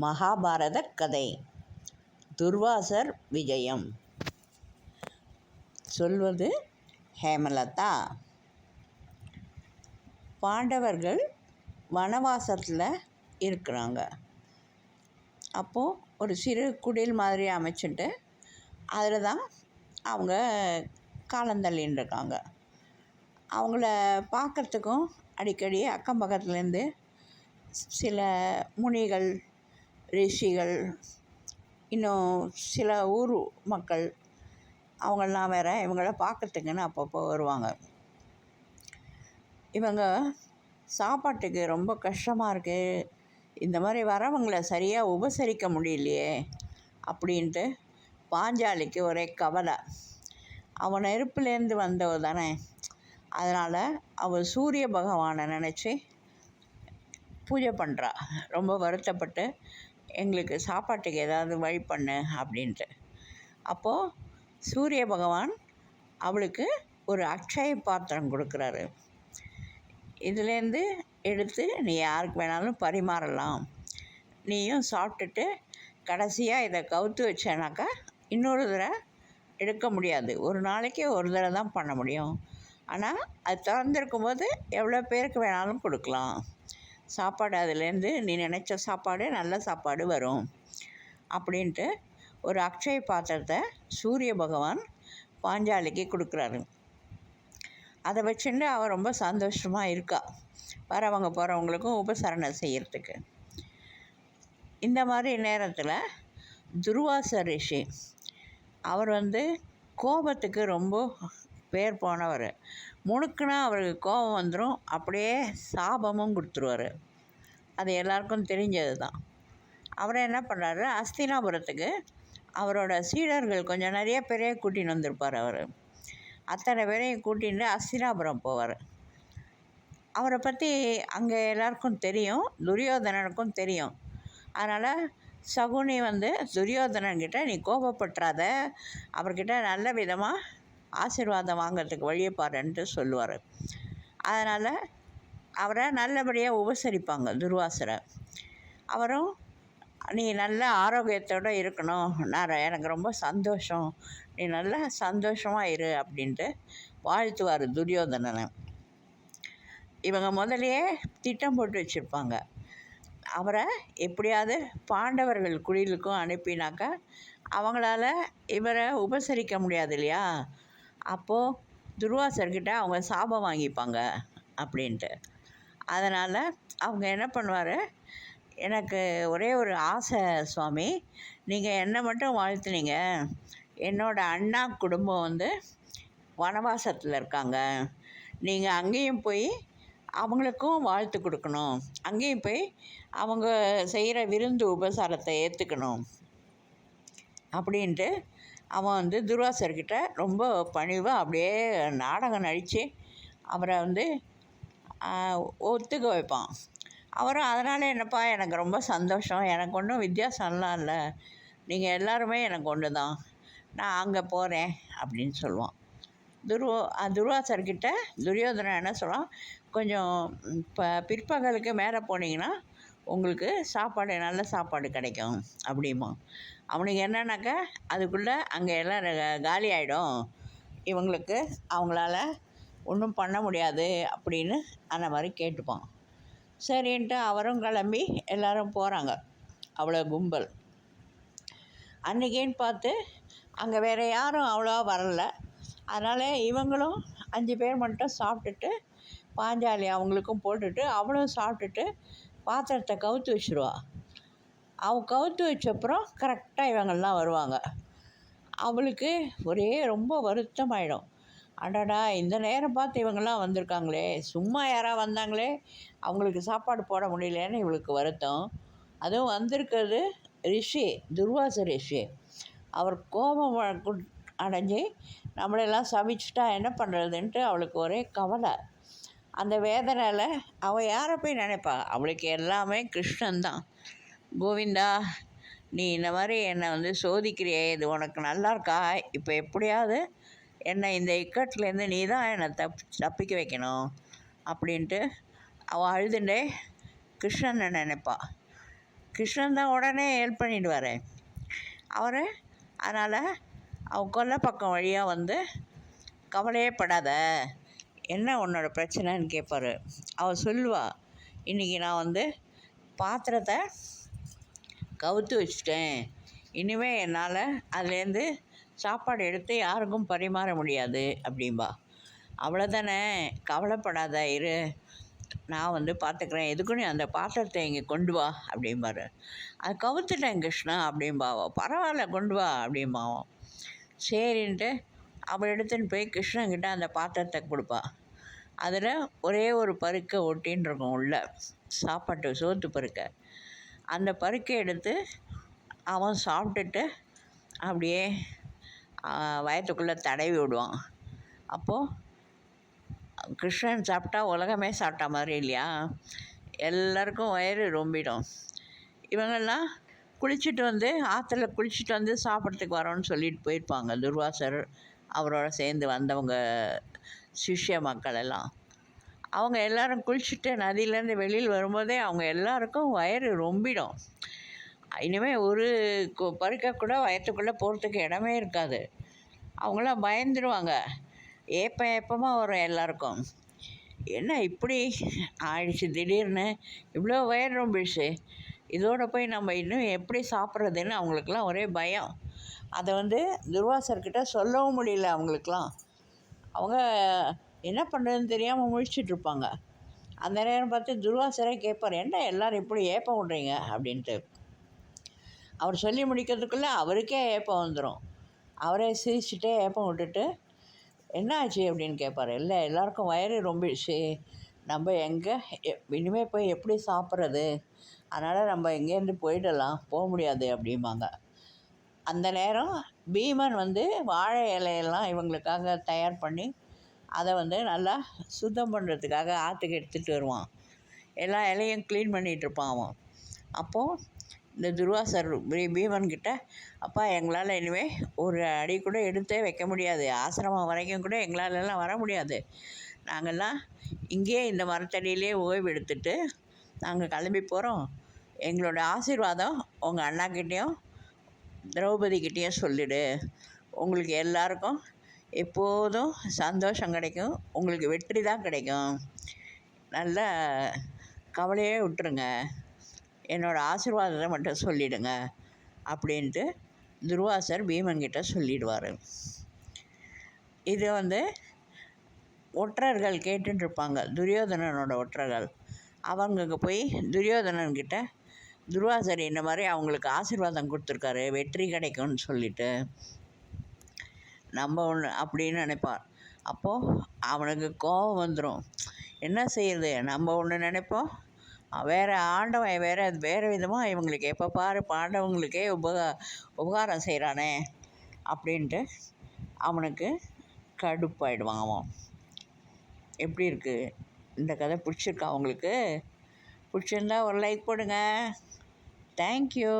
மகாபாரத கதை. துர்வாசர் விஜயம். சொல்வது ஹேமலதா. பாண்டவர்கள் வனவாசத்தில் இருக்கிறாங்க. அப்போது ஒரு சிறு குடில் மாதிரி அமைச்சிட்டு அதில் தான் அவங்க காலந்தள்ளின்னு இருக்காங்க அவங்கள பார்க்கறதுக்கும் அடிக்கடி அக்கம் பக்கத்துலேருந்து சில முனிகள் ரிஷிகள் இன்னும் சில ஊர் மக்கள் அவங்கெல்லாம் வேற இவங்கள பார்க்கறதுக்குன்னு அப்பப்போ வருவாங்க. இவங்க சாப்பாட்டுக்கு ரொம்ப கஷ்டமாக இருக்குது இந்த மாதிரி வரவங்களை சரியாக உபசரிக்க முடியலையே அப்படின்ட்டு பாஞ்சாலிக்கு ஒரே கவலை. அவன் நெருப்புலேருந்து வந்தவ தானே. அதனால் அவள் சூரிய பகவானை நினச்சி பூஜை பண்ணுறா ரொம்ப வருத்தப்பட்டு எங்களுக்கு சாப்பாட்டுக்கு ஏதாவது வழி பண்ணு அப்படின்ட்டு. அப்போது சூரிய பகவான் அவளுக்கு ஒரு அக்ஷய பாத்திரம் கொடுக்குறாரு. இதுலேருந்து எடுத்து நீ யாருக்கு வேணாலும் பரிமாறலாம். நீயும் சாப்பிட்டுட்டு கடைசியாக இதை கவுத்து வச்சேனாக்கா இன்னொரு தடவை எடுக்க முடியாது. ஒரு நாளைக்கு ஒரு தடவை தான் பண்ண முடியும். ஆனால் அது திறந்துருக்கும் போது எவ்வளோ பேருக்கு வேணாலும் கொடுக்கலாம். சாப்பாடு அதுலேருந்து நீ நினச்ச சாப்பாடு நல்ல சாப்பாடு வரும் அப்படின்ட்டு ஒரு அக்ஷய பாத்திரத்தை சூரிய பகவான் பாஞ்சாலிக்கு கொடுக்குறாரு. அதை வச்சுட்டு அவள் ரொம்ப சந்தோஷமாக இருக்கா. வரவங்க போகிறவங்களுக்கும் உபசரணை செய்கிறதுக்கு இந்த மாதிரி நேரத்தில் துருவாச ரிஷி அவர் வந்து கோபத்துக்கு ரொம்ப பேர் போனவர். முணுக்குனா அவருக்கு கோபம் வந்துடும் அப்படியே சாபமும் கொடுத்துருவாரு. அது எல்லாருக்கும் தெரிஞ்சது தான் அவரை என்ன பண்ணுறாரு அஸ்தினாபுரத்துக்கு அவரோட சீடர்கள் கொஞ்சம் நிறைய பேரையே கூட்டின்னு வந்திருப்பார் அவர். அத்தனை பேரையும் கூட்டின்னு அஸ்தினாபுரம் போவார். அவரை பற்றி அங்கே எல்லாருக்கும் தெரியும். துரியோதனனுக்கும் தெரியும். அதனால் சகுனி வந்து துரியோதனன்கிட்ட நீ கோபப்பட்டுறாத. அவர்கிட்ட நல்ல விதமாக ஆசீர்வாதம் வாங்கிறதுக்கு வழியை பாருன்ட்டு சொல்லுவார். அதனால் அவரை நல்லபடியாக உபசரிப்பாங்க துர்வாசரை. அவரும் நீ நல்ல ஆரோக்கியத்தோடு இருக்கணும். நான் எனக்கு ரொம்ப சந்தோஷம். நீ நல்லா சந்தோஷமாக இரு அப்படின்ட்டு வாழ்த்துவார் துரியோதனனை. இவங்க முதலையே திட்டம் போட்டு வச்சுருப்பாங்க. அவரை எப்படியாவது பாண்டவர்கள் குடிலுக்கும் அனுப்பினாக்கா அவங்களால இவரை உபசரிக்க முடியாது இல்லையா? அப்போது துர்வாசர்கிட்ட அவங்க சாபம் வாங்கிப்பாங்க அப்படின்ட்டு. அதனால் அவங்க என்ன பண்ணுவார் எனக்கு ஒரே ஒரு ஆசை சுவாமி நீங்கள் என்னை மட்டும் வாழ்த்துனீங்க. என்னோடய அண்ணா குடும்பம் வந்து வனவாசத்தில் இருக்காங்க. நீங்கள் அங்கேயும் போய் அவங்களுக்கும் வாழ்த்து கொடுக்கணும். அங்கேயும் போய் அவங்க செய்கிற விருந்து உபசாரத்தை ஏற்றுக்கணும் அப்படின்ட்டு அவன் வந்து துர்வாசர்கிட்ட ரொம்ப பணிவாக அப்படியே நாடகம் நடித்து அவரை வந்து ஒத்துக்க வைப்பான். அவரும் அதனால் என்னப்பா எனக்கு ரொம்ப சந்தோஷம். எனக்கு ஒன்றும் வித்தியாசம்லாம் இல்லை. நீங்கள் எல்லாருமே எனக்கு ஒன்று தான் நான் அங்கே போகிறேன் அப்படின்னு சொல்லுவான். துருவோ துர்வாசர்கிட்ட துரியோதனன் என்ன சொல்லுவான் கொஞ்சம் இப்போ பிற்பகலுக்கு மேலே போனீங்கன்னா உங்களுக்கு சாப்பாடு நல்ல சாப்பாடு கிடைக்கும் அப்படிமா அவனுக்கு என்னன்னாக்கா அதுக்குள்ளே அங்கே எல்லாம் காலி ஆகிடும் இவங்களுக்கு அவங்களால ஒன்றும் பண்ண முடியாது அப்படின்னு அந்த மாதிரி கேட்டுப்பான். சரின்ட்டு அவரும் கிளம்பி எல்லோரும் போகிறாங்க அவ்வளோ கும்பல். அன்றைக்கின்னு பார்த்து அங்கே வேறு யாரும் அவ்வளோவா வரல. அதனால் இவங்களும் அஞ்சு பேர் மட்டும் சாப்பிட்டுட்டு பாஞ்சாலி அவங்களுக்கும் போட்டுட்டு அவளும் சாப்பிட்டுட்டு பாத்திரத்தை கவுத்து வச்சுருவா. அவள் கவுத்து வச்சப்புறம் கரெக்டாக இவங்கெல்லாம் வருவாங்க. அவளுக்கு ஒரே ரொம்ப வருத்தமாயிடும். அடடா இந்த நேரம் பார்த்து இவங்கெல்லாம் வந்திருக்காங்களே. சும்மா யாராவது வந்தாங்களே? அவங்களுக்கு சாப்பாடு போட முடியலன்னு இவளுக்கு வருத்தம். அதுவும் வந்திருக்கிறது ரிஷி துர்வாச ரிஷி. அவர் கோபம் அடைஞ்சு நம்மளெல்லாம் சமைச்சிட்டா என்ன பண்ணுறதுன்ட்டு அவளுக்கு ஒரே கவலை. அந்த வேதனையில் அவள் யாரை போய் நினைப்பா? அவளுக்கு எல்லாமே கிருஷ்ணன் தான் கோவிந்தா நீ இந்த மாதிரி என்னை வந்து சோதிக்கிறியே இது உனக்கு நல்லா இருக்கா? இப்போ எப்படியாவது என்னை இந்த இக்கட்லேருந்து நீ தான் என்னை தப் தப்பிக்க வைக்கணும் அப்படின்ட்டு அவள் அழுதுண்டே கிருஷ்ணனை நினைப்பா. கிருஷ்ணன் தான் உடனே ஹெல்ப் பண்ணிடுவார். அவர் அதனால் அவள் கொல்லை பக்கம் வழியாக வந்து கவலையே படாத. என்ன உன்னோட பிரச்சனைன்னு கேட்பாரு அவள் சொல்லுவா இன்றைக்கி நான் வந்து பாத்திரத்தை கவுத்து வச்சுட்டேன். இனிமேல் என்னால் அதுலேருந்து சாப்பாடு எடுத்து யாருக்கும் பரிமாற முடியாது அப்படிம்பா. அவ்வளோதானே கவலைப்படாத இரு. நான் வந்து பார்த்துக்கிறேன் எதுக்கும் நீ அந்த பாத்திரத்தை இங்கே கொண்டு வா அப்படிம்பாரு. அது கவுத்துட்டேன் கிருஷ்ணா அப்படிம்பாவோ பரவாயில்ல கொண்டு வா அப்படிம்பாவோ சரின்ட்டு அவள் எடுத்துன்னு போய் கிருஷ்ணன்கிட்ட அந்த பாத்திரத்தை கொடுப்பா. அதில் ஒரே ஒரு பருக்கை ஒட்டின்னு இருக்கும் உள்ள. சாப்பாட்டு சோத்து பருக்கை. அந்த பருக்கை எடுத்து அவன் சாப்பிட்டுட்டு அப்படியே வயத்துக்குள்ளே தடவி விடுவான். அப்போது கிருஷ்ணன் சாப்பிட்டா உலகமே சாப்பிட்டா மாதிரி இல்லையா? எல்லாருக்கும் வயிறு ரொம்பிடும். இவங்கெல்லாம் குளிச்சுட்டு வந்து ஆற்றுல குளிச்சுட்டு வந்து சாப்பிட்றதுக்கு வரோன்னு சொல்லிட்டு போயிருப்பாங்க. துர்வாசர் அவரோட சேர்ந்து வந்தவங்க சிஷ்ய மக்கள் எல்லாம் அவங்க எல்லோரும் குளிச்சுட்டு நதியிலேருந்து வெளியில் வரும்போதே அவங்க எல்லாருக்கும் வயிறு ரொம்பிடும். இனிமேல் ஒரு பருக்கக்கூட கூட வயத்துக்குள்ளே போகிறதுக்கு இடமே இருக்காது. அவங்களாம் பயந்துருவாங்க. ஏப்ப ஏப்பமாக வரும் எல்லாருக்கும். என்ன இப்படி? ஆயிடுச்சு திடீர்னு. இவ்வளோ வயர் ரொம்பிடுச்சு. இதோட போய் நம்ம இன்னும் எப்படி சாப்பிட்றதுன்னு அவங்களுக்குலாம் ஒரே பயம். அதை வந்து துர்வாசர்கிட்ட சொல்லவும் முடியல அவங்களுக்குலாம் அவங்க என்ன பண்ணுறதுன்னு தெரியாமல் முழிச்சிட்ருப்பாங்க அந்த நேரம் பார்த்து துர்வாசரே கேட்பார் என்ன எல்லோரும் இப்படி ஏப்பம் விட்றீங்க? அப்படின்ட்டு. அவர் சொல்லி முடிக்கிறதுக்குள்ளே அவருக்கே ஏப்பம் வந்துடும் அவரே சிரிச்சுட்டே ஏப்பம் விட்டுட்டு என்ன ஆச்சு? அப்படின்னு கேட்பார் இல்லை எல்லாருக்கும் வயிறு ரொம்பிடுச்சு நம்ம எங்கே இனிமேல் போய் எப்படி சாப்பிட்றது? அதனால் நம்ம எங்கேருந்து போயிடலாம் போக முடியாது அப்படிம்பாங்க. அந்த நேரம் பீமன் வந்து வாழை இலையெல்லாம் இவங்களுக்காக தயார் பண்ணி அதை வந்து நல்லா சுத்தம் பண்ணுறதுக்காக ஆற்றுக்கு எடுத்துகிட்டு வருவான். எல்லா இலையும் க்ளீன் பண்ணிகிட்ருப்பான் அவன். அப்போது இந்த துர்வாசர் பீமன் கிட்ட அப்பா எங்களால் இனிமேல் ஒரு அடி கூட எடுத்தே வைக்க முடியாது. ஆசிரமம் வரைக்கும் கூட எங்களாலெல்லாம் வர முடியாது. நாங்கள்லாம் இங்கேயே இந்த மரத்தடியிலே ஓய்வு எடுத்துட்டு நாங்கள் கிளம்பி போகிறோம் எங்களோட ஆசீர்வாதம் உங்கள் அண்ணாக்கிட்டேயும் திரௌபதிக்கிட்டேயும் சொல்லிவிடு உங்களுக்கு எல்லாருக்கும் எப்போதும் சந்தோஷம் கிடைக்கும். உங்களுக்கு வெற்றி தான் கிடைக்கும். நல்ல கவலையே விட்டுருங்க. என்னோடய ஆசீர்வாதத்தை மட்டும் சொல்லிவிடுங்க அப்படின்ட்டு துர்வாசர் பீமன்கிட்ட சொல்லிடுவார். இது வந்து ஒற்றர்கள் கேட்டுருப்பாங்க துரியோதனனோட ஒற்றர்கள். அவங்க போய் துரியோதனன்கிட்ட துர்வாசர் இந்த மாதிரி அவங்களுக்கு ஆசீர்வாதம் கொடுத்துருக்காரு வெற்றி கிடைக்கும்னு சொல்லிட்டு. நம்ம ஒன்று அப்படின்னு நினைப்பார். அப்போது அவனுக்கு கோபம் வந்துடும் என்ன செய்யுது நம்ம ஒன்று நினைப்போம். வேறு ஆண்டவன் வேறு வேறு விதமாக இவங்களுக்கு எப்போ பாரு பாண்டவங்களுக்கே உபகா உபகாரம் செய்கிறானே அப்படின்ட்டு அவனுக்கு கடுப்பாயிடுவான் அவன் எப்படி இருக்குது இந்த கதை பிடிச்சிருக்கா அவங்களுக்கு? பிடிச்சிருந்தா ஒரு லைக் போடுங்க. தேங்க்யூ